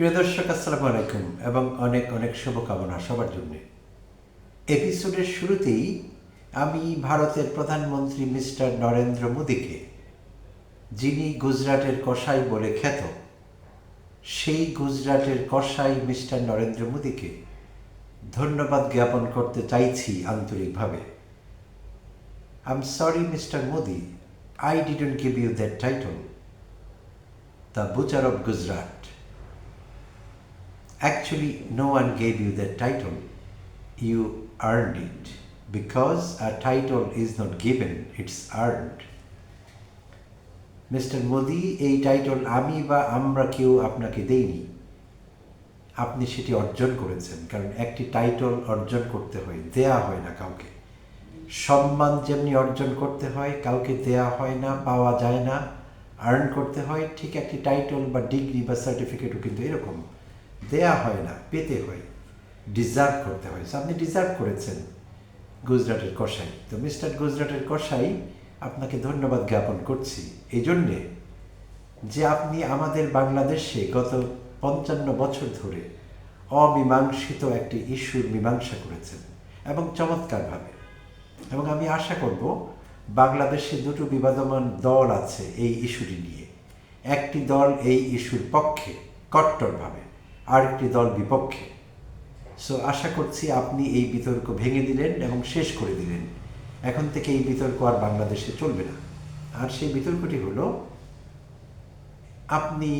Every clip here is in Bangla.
প্রিয় দর্শক, আসসালামু আলাইকুম এবং অনেক অনেক শুভকামনা সবার জন্য। এপিসোডের শুরুতেই আমি ভারতের প্রধানমন্ত্রী মিস্টার নরেন্দ্র মোদীকে, যিনি গুজরাটের কসাই বলে খ্যাত, সেই গুজরাটের কসাই মিস্টার নরেন্দ্র মোদীকে ধন্যবাদ জ্ঞাপন করতে চাইছি আন্তরিকভাবে। I am sorry mister Modi I didn't give you that title the butcher of Gujarat Actually, no one gave you that title. You earned it. Because a title is not given, it's earned. Mister Modi এই টাইটল আমি বা আমরা কেউ আপনাকে দেইনি আপনি সেটি অর্জন করেছেন কারণ একটি টাইটল অর্জন করতে হয় দেয়া হয় না কাউকে সম্মান যেমনি অর্জন করতে হয় কাউকে দেয়া হয় না পাওয়া যায় না আর্ন করতে হয় ঠিক একটি টাইটল বা ডিগ্রি বা সার্টিফিকেটও কিন্তু এরকম দেয়া হয় না, পেতে হয় ডিজার্ভ করতে হয়। আপনি ডিজার্ভ করেছেন গুজরাটের কষাই তো মিস্টার গুজরাটের কষাই আপনাকে ধন্যবাদ জ্ঞাপন করছি। এই জন্যে যে আপনি আমাদের বাংলাদেশে গত পঞ্চান্ন বছর ধরে অমীমাংসিত একটি ইস্যুর মীমাংসা করেছেন এবং চমৎকারভাবে। এবং আমি আশা করব বাংলাদেশে দুটো বিবাদমান দল আছে এই ইস্যুটি নিয়ে। একটি দল এই ইস্যুর পক্ষে কট্টরভাবে। আরেকটি দল বিপক্ষে। সো আশা করছি আপনি এই বিতর্ক ভেঙে দিলেন এবং শেষ করে দিলেন। এখন থেকে এই বিতর্ক আর বাংলাদেশে চলবে না। আর সেই বিতর্কটি হলো, আপনি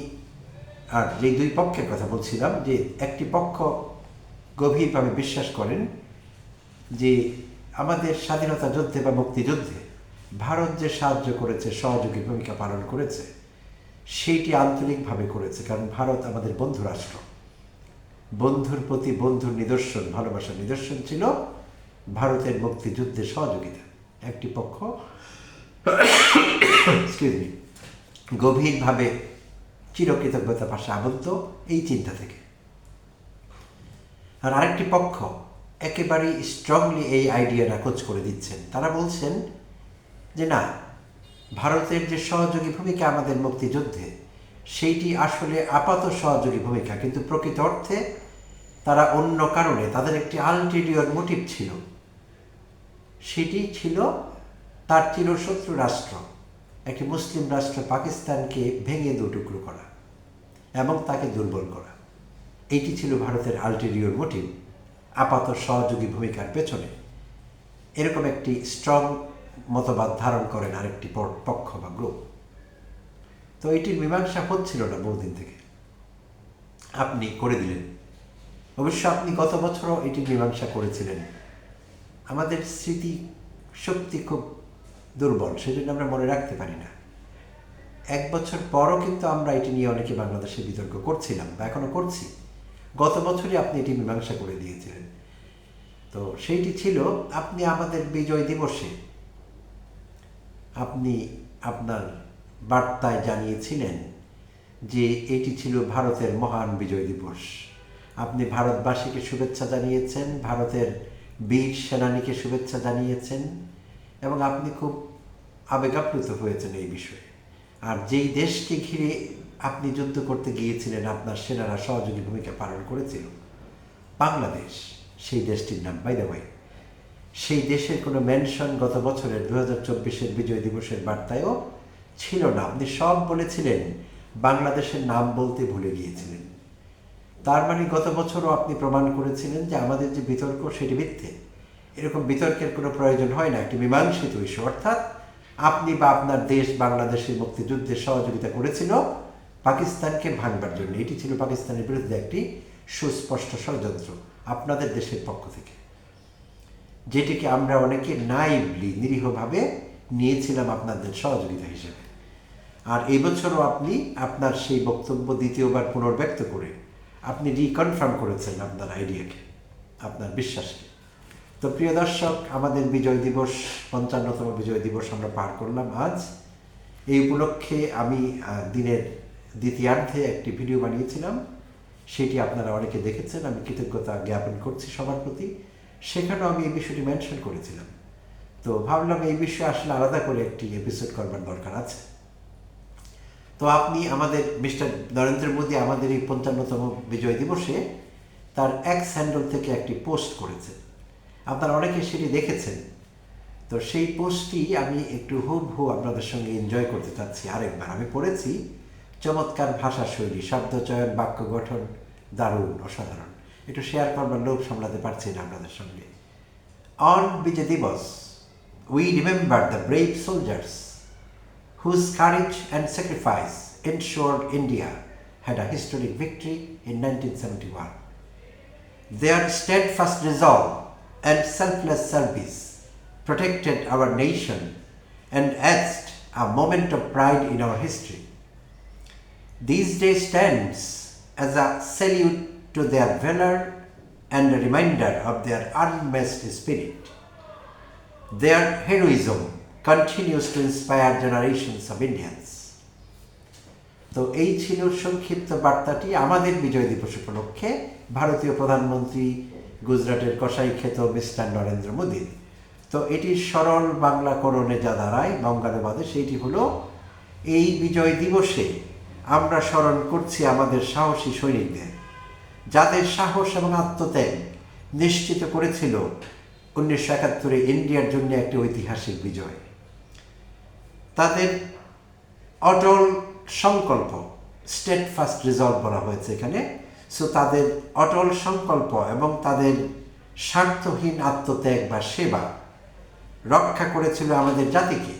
আর যে দুই পক্ষের কথা বলছিলাম, যে একটি পক্ষ গভীরভাবে বিশ্বাস করেন যে আমাদের স্বাধীনতা যুদ্ধে বা মুক্তিযুদ্ধে ভারত যে সাহায্য করেছে, সহযোগী ভূমিকা পালন করেছে, সেইটি আন্তরিকভাবে করেছে, কারণ ভারত আমাদের বন্ধু রাষ্ট্র। বন্ধুর প্রতি বন্ধুর নিদর্শন, ভালোবাসার নিদর্শন ছিল ভারতের মুক্তিযুদ্ধে সহযোগিতা। একটি পক্ষ গভীরভাবে চিরকৃতজ্ঞতা পাশে আবদ্ধ এই চিন্তা থেকে। আর আরেকটি পক্ষ একেবারেই স্ট্রংলি এই আইডিয়া নাকচ করে দিচ্ছেন। তারা বলছেন যে না, ভারতের যে সহযোগী ভূমিকা আমাদের মুক্তিযুদ্ধে সেইটি আসলে আপাত সহযোগী ভূমিকা। কিন্তু প্রকৃত অর্থে তারা অন্য কারণে, তাদের একটি আলটিরিয়র মোটিভ ছিল। সেটি ছিল তার চিরশত্রু রাষ্ট্র, একটি মুসলিম রাষ্ট্র পাকিস্তানকে ভেঙে দুটুকরো করা এবং তাকে দুর্বল করা। এটি ছিল ভারতের আলটিরিয়র মোটিভ আপাত সহযোগী ভূমিকার পেছনে। এরকম একটি স্ট্রং মতবাদ ধারণ করেন আরেকটি পক্ষ বা গ্রুপ তো এটির মীমাংসা হচ্ছিল না বহুদিন থেকে। আপনি করে দিলেন। অবশ্য আপনি গত বছরও এটির মীমাংসা করেছিলেন। আমাদের স্মৃতি শক্তি খুব দুর্বল, সেজন্য আমরা মনে রাখতে পারি না। এক বছর পরও কিন্তু আমরা এটি নিয়ে অনেকে বাংলাদেশে বিতর্ক করছিলাম বা এখনও করছি। গত বছরই আপনি এটি মীমাংসা করে দিয়েছিলেন। তো সেইটি ছিল, আপনি আমাদের বিজয় দিবসে আপনি আপনার বার্তায় জানিয়েছিলেন যে এটি ছিল ভারতের মহান বিজয় দিবস। আপনি ভারতবাসীকে শুভেচ্ছা জানিয়েছেন, ভারতের বীর সেনানীকে শুভেচ্ছা জানিয়েছেন এবং আপনি খুব আবেগাপ্লুত হয়েছেন এই বিষয়ে। আর যেই দেশকে ঘিরে আপনি যুদ্ধ করতে গিয়েছিলেন, আপনার সেনারা সহযোগী ভূমিকা পালন করেছিল, বাংলাদেশ, সেই দেশটির নাম বাই ওয়ে সেই দেশের কোনো মেনশন গত বছরের দু হাজার চব্বিশের বিজয় দিবসের বার্তায়ও ছিল না। আপনি সব বলেছিলেন, বাংলাদেশের নাম বলতে ভুলে গিয়েছিলেন। তার মানে গত বছরও আপনি প্রমাণ করেছিলেন যে আমাদের যে বিতর্ক সেটি মিথ্যে। এরকম বিতর্কের কোনো প্রয়োজন হয় না, একটি মীমাংসিত ইস্যু অর্থাৎ আপনি বা আপনার দেশ বাংলাদেশের মুক্তিযুদ্ধে সহযোগিতা করেছিল পাকিস্তানকে ভাঙবার জন্য। এটি ছিল পাকিস্তানের বিরুদ্ধে একটি সুস্পষ্ট ষড়যন্ত্র আপনাদের দেশের পক্ষ থেকে। যেটিকে আমরা অনেকে নাইভলি নিরীহভাবে নিয়েছিলাম আপনাদের সহযোগিতা হিসেবে। আর এই বছরও আপনি আপনার সেই বক্তব্য দ্বিতীয়বার পুনর্ব্যক্ত করে আপনি রিকনফার্ম করেছেন আপনার আইডিয়াকে আপনার বিশ্বাসকে। তো প্রিয় দর্শক, আমাদের বিজয় দিবস, পঞ্চান্নতম বিজয় দিবস আমরা পার করলাম আজ। এই উপলক্ষে আমি দিনের দ্বিতীয়ার্ধে একটি ভিডিও বানিয়েছিলাম। সেটি আপনারা অনেকে দেখেছেন, আমি কৃতজ্ঞতা জ্ঞাপন করছি সবার প্রতি। সেখানেও আমি এই বিষয়টি মেনশন করেছিলাম। তো ভাবলাম এই বিষয়ে আসলে আলাদা করে একটি এপিসোড করবার দরকার আছে। তো আপনি আমাদের, মিস্টার নরেন্দ্র মোদী আমাদের এই পঞ্চান্নতম বিজয় দিবসে তার এক স্যান্ডল থেকে একটি পোস্ট করেছেন। আপনারা অনেকে সেটি দেখেছেন। তো সেই পোস্টটি আমি একটু হুব হু আপনাদের সঙ্গে এনজয় করতে চাচ্ছি। আরেকবার আমি পড়েছি, চমৎকার ভাষা শৈলী শব্দচয়ন, বাক্য গঠন, দারুণ, অসাধারণ। একটু শেয়ার করবার লোভ সামলাতে পারছি না আপনাদের সঙ্গে। On Vijay Diwas we remember the brave soldiers whose courage and sacrifice ensured India had a historic victory in 1971. Their steadfast resolve and selfless service protected our nation and etched a moment of pride in our history. This day stands as a salute to their valor and a reminder of their unmatched spirit. Their heroism continues to inspire generations of Indians. তো এই ছিল সংক্ষিপ্ত বার্তাটি আমাদের বিজয় দিবস উপলক্ষে ভারতীয় প্রধানমন্ত্রী গুজরাটের কসাই খ্যাত মিস্টার নরেন্দ্র মোদীর। তো এটি সরল বাংলাকরণে যা দাঁড়ায় বঙ্গানুবাদে, সেইটি হলো এই বিজয় দিবসে আমরা স্মরণ করছি আমাদের সাহসী সৈনিকদের। যাদের সাহস এবং আত্মত্যাগ নিশ্চিত করেছিল উনিশশো একাত্তরে ইন্ডিয়ার জন্য একটি ঐতিহাসিক বিজয়। তাদের অটল সংকল্প স্টেট ফার্স্ট রিজলভ বলা হয়েছে এখানে। সো তাদের অটল সংকল্প এবং তাদের স্বার্থহীন আত্মত্যাগ বা সেবা রক্ষা করেছিল আমাদের জাতিকে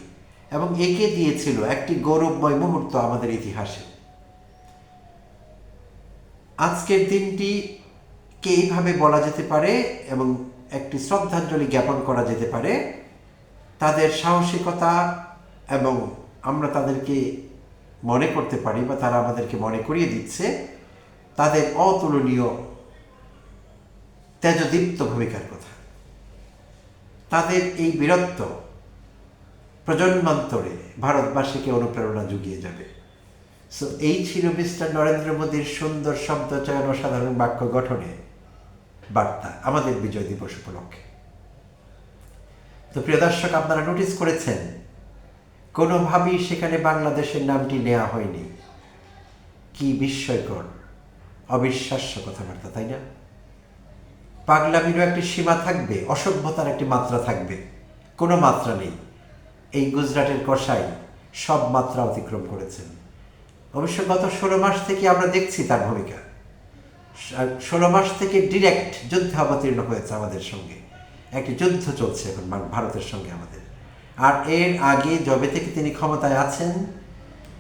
এবং একে দিয়েছিল একটি গৌরবময় মুহূর্ত আমাদের ইতিহাসে। আজকের দিনটি কে এইভাবে বলা যেতে পারে এবং একটি শ্রদ্ধাঞ্জলি জ্ঞাপন করা যেতে পারে, তাদের সাহসিকতা এবং আমরা তাদেরকে মনে করতে পারি বা তারা আমাদেরকে মনে করিয়ে দিচ্ছে, তাদের অতুলনীয় তেজদীপ্ত ভূমিকার কথা। তাদের এই বীরত্ব প্রজন্মান্তরে ভারতবাসীকে অনুপ্রেরণা জুগিয়ে যাবে। সো এই ছিল মিস্টার নরেন্দ্র মোদীর সুন্দর শব্দ চয়ন ও সাধারণ বাক্য গঠনে বার্তা, আমাদের বিজয় দিবস উপলক্ষে। তো প্রিয় দর্শক, আপনারা নোটিস করেছেন কোনোভাবেই সেখানে বাংলাদেশের নামটি নেওয়া হয়নি। কি বিস্ময়কর, অবিশ্বাস্য কথাবার্তা, তাই না? পাগলামিরও একটি সীমা থাকবে, অসভ্যতার একটি মাত্রা থাকবে, কোনো মাত্রা নেই। এই গুজরাটের কষাই সব মাত্রা অতিক্রম করেছেন অবশ্য গত ষোলো মাস থেকে আমরা দেখছি তার ভূমিকা। ষোলো মাস থেকে ডিরেক্ট যুদ্ধে অবতীর্ণ হয়েছে আমাদের সঙ্গে। একটি যুদ্ধ চলছে এখন ভারতের সঙ্গে আমাদের। আর এর আগে যবে থেকে তিনি ক্ষমতায় আছেন,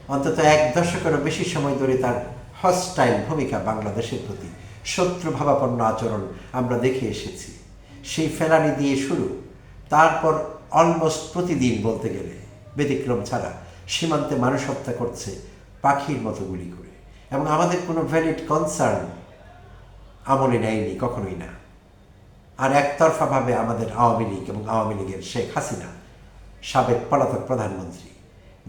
অন্তত এক দশকেরও বেশি সময় ধরে তার হস্টাইল ভূমিকা বাংলাদেশের প্রতি শত্রু ভাবাপন্ন আচরণ আমরা দেখে এসেছি। সেই ফেলানি দিয়ে শুরু, তারপর অলমোস্ট প্রতিদিন বলতে গেলে, ব্যতিক্রম ছাড়া সীমান্তে মানুষ হত্যা করছে পাখির মতো গুলি করে। এবং আমাদের কোনো ভ্যালিড কনসার্ন আমলে নেয়নি কখনোই না। আর একতরফাভাবে আমাদের আওয়ামী লীগ এবং আওয়ামী লীগের শেখ হাসিনা সাবেক পলাতক প্রধানমন্ত্রী।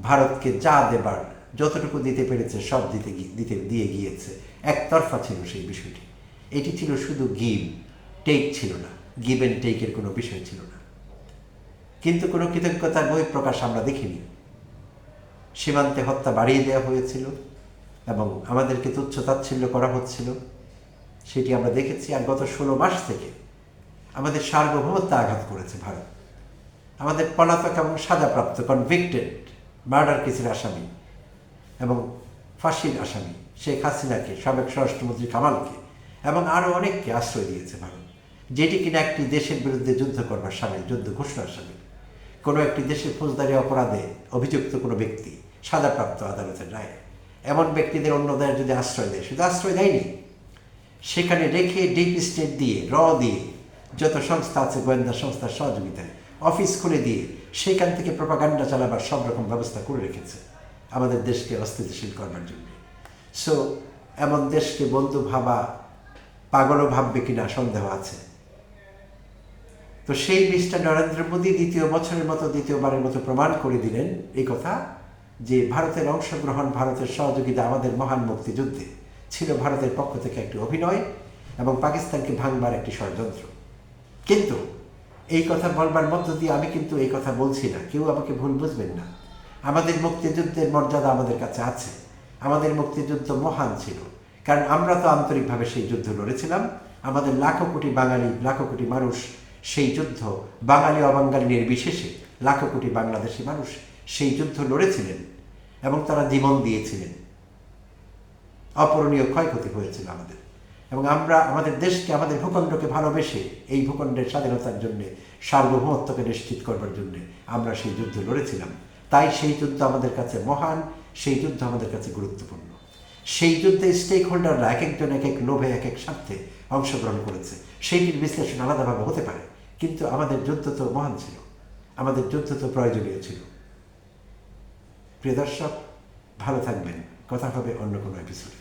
ভারতকে যা দেবার, যতটুকু দিতে পেরেছে, সব দিতে দিতে, দিয়ে গিয়েছে। একতরফা ছিল সেই বিষয়টি। এটি ছিল শুধু গিভ, টেক ছিল না। গিভ অ্যান্ড টেকের কোনো বিষয় ছিল না। কিন্তু কোনো কৃতজ্ঞতার বহিঃপ্রকাশ আমরা দেখিনি। সীমান্তে হত্যা বাড়িয়ে দেওয়া হয়েছিল এবং আমাদেরকে তুচ্ছ তাচ্ছিল্য করা হচ্ছিল। সেটি আমরা দেখেছি আর গত ষোলো মাস থেকে আমাদের সার্বভৌমত্ব আঘাত করেছে ভারত। আমাদের পলাতক এবং সাজাপ্রাপ্ত কনভিক্টেড মার্ডার কেসের আসামি এবং ফাঁসির আসামি শেখ হাসিনাকে, সাবেক স্বরাষ্ট্রমন্ত্রী কামালকে এবং আরও অনেককে আশ্রয় দিয়েছে ভারত, যেটি কিনা একটি দেশের বিরুদ্ধে যুদ্ধ করবার সামিল, যুদ্ধ ঘোষণার সামিল। কোনো একটি দেশের ফৌজদারি অপরাধে অভিযুক্ত কোনো ব্যক্তি সাজাপ্রাপ্ত আদালতের রায়। এমন ব্যক্তিদের অন্য দেয় যদি আশ্রয় দেয়, শুধু আশ্রয় দেয়নি, সেখানে রেখে ডিপ স্টেট দিয়ে র দিয়ে যত সংস্থা আছে গোয়েন্দা সংস্থার সহযোগিতায় অফিস খুলে দিয়ে সেখান থেকে প্রপাগান্ডা চালাবার সব রকম ব্যবস্থা করে রেখেছে আমাদের দেশকে অস্থিতিশীল করবার জন্য। সো এমন দেশকে বন্ধু ভাবা, পাগলও ভাববে কিনা সন্দেহ আছে। তো সেই মিস্টার নরেন্দ্র মোদী দ্বিতীয় বছরের মতো, দ্বিতীয়বারের মতো প্রমাণ করে দিলেন এই কথা যে ভারতের অংশগ্রহণ, ভারতের সহযোগিতা আমাদের মহান মুক্তিযুদ্ধে ছিল ভারতের পক্ষ থেকে একটি অভিনয় এবং পাকিস্তানকে ভাঙবার একটি ষড়যন্ত্র। কিন্তু এই কথা বলবার মধ্য দিয়ে আমি কিন্তু এই কথা বলছি না। কেউ আমাকে ভুল বুঝবেন না। আমাদের মুক্তিযুদ্ধের মর্যাদা আমাদের কাছে আছে। আমাদের মুক্তিযুদ্ধ মহান ছিল। কারণ আমরা তো আন্তরিকভাবে সেই যুদ্ধ লড়েছিলাম। আমাদের লাখো কোটি বাঙালি, লাখো কোটি মানুষ সেই যুদ্ধ, বাঙালি অবাঙালি নির্বিশেষে লাখো কোটি বাংলাদেশি মানুষ সেই যুদ্ধ লড়েছিলেন এবং তারা জীবন দিয়েছিলেন। অপূরণীয় ক্ষয়ক্ষতি হয়েছিল আমাদের। এবং আমরা আমাদের দেশকে, আমাদের ভূখণ্ডকে ভালোবেসে এই ভূখণ্ডের স্বাধীনতার জন্য, সার্বভৌমত্বকে নিশ্চিত করবার জন্য আমরা সেই যুদ্ধ লড়েছিলাম। তাই সেই যুদ্ধ আমাদের কাছে মহান, সেই যুদ্ধ আমাদের কাছে গুরুত্বপূর্ণ। সেই যুদ্ধে স্টেক হোল্ডাররা এক একজন এক এক লোভে এক এক স্বার্থে অংশগ্রহণ করেছে। সেইটির বিশ্লেষণ আলাদাভাবে হতে পারে, কিন্তু আমাদের যুদ্ধ তো মহান ছিল। আমাদের যুদ্ধ তো প্রয়োজনীয় ছিল। প্রিয় দর্শক, ভালো থাকবেন। কথা হবে অন্য কোনো এপিসোডে